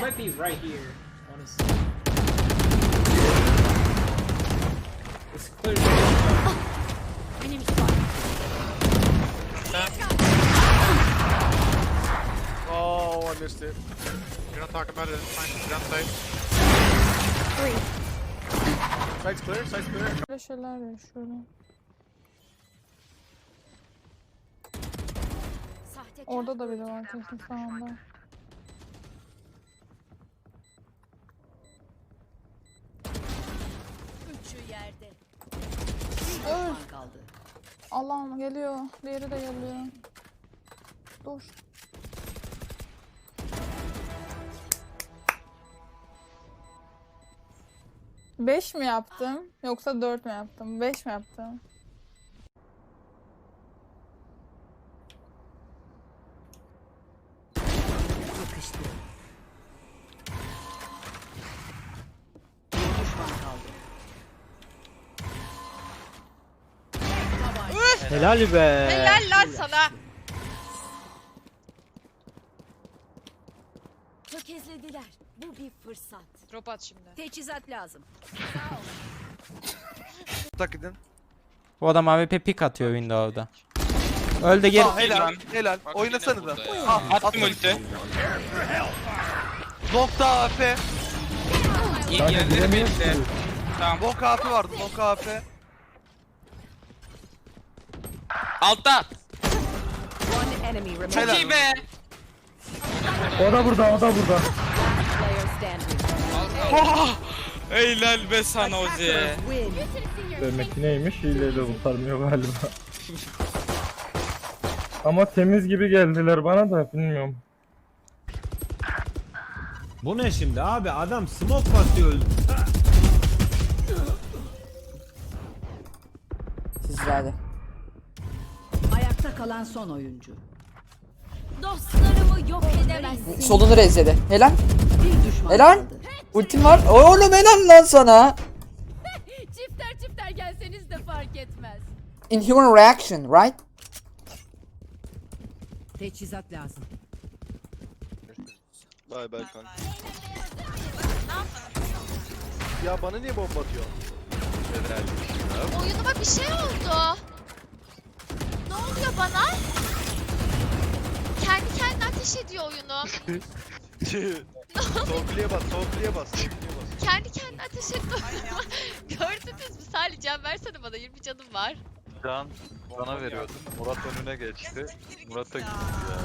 He might be right here, honestly. It's clear. Enemy spotted. Oh, I missed it. You're not talking about it. It's fine. Down side. Three. Side's clear. Side's clear. Böyle şeyler yaşıyorum. Sahtekar. Orada da biri var kesin sağında. Yerde. Öl. kaldı. Allah'ım geliyor. Diğeri de geliyor. Dur. Beş mi yaptım? Yoksa dört mü yaptım? Beş mi yaptım? Helal be. Helal lan sana. Tökezlediler. Bu bir fırsat. Drop at şimdi. Teçhizat lazım. Tak edin. Bu adam AWP pick atıyor Windows'da. Öldü geri. Ah, helal. Helal. Oynasanıza. Ah, Attım ulti. Nokta AP. İyi belli. Tamam. Long AP vardı. Long AP. Altta. One enemy remaining. Helal. İyi be. O da burada, o da burada. Player standing. Oh, helal be sana Ozi. Win. Demek ki neymiş? Hileyle kurtarmıyor galiba. Ama temiz gibi geldiler bana da bilmiyorum. Bu ne şimdi abi? Adam smoke basıyor öldü. Sizlerde. Ayakta kalan son oyuncu. Dostlarımı yok edemezsin. Solunu rezledi. Helal. Bir düşman Helal. kaldı. Ultim var. Oğlum helal lan sana. Çifter çifter gelseniz de fark etmez. Inhuman reaction, right? Teçhizat lazım. Bay bay kanka. Ya bana niye bomba atıyor? Oyunuma bir şey oldu. Bana? Kendi kendine ateş ediyor oyunum. Soğukluya bas. Soğukluya bas. Kendi kendine ateş etti oyunuma. Gördünüz mü? Salih can versene bana 20 canım var. Can bana veriyordun. Murat önüne geçti. Murat da gitti ya.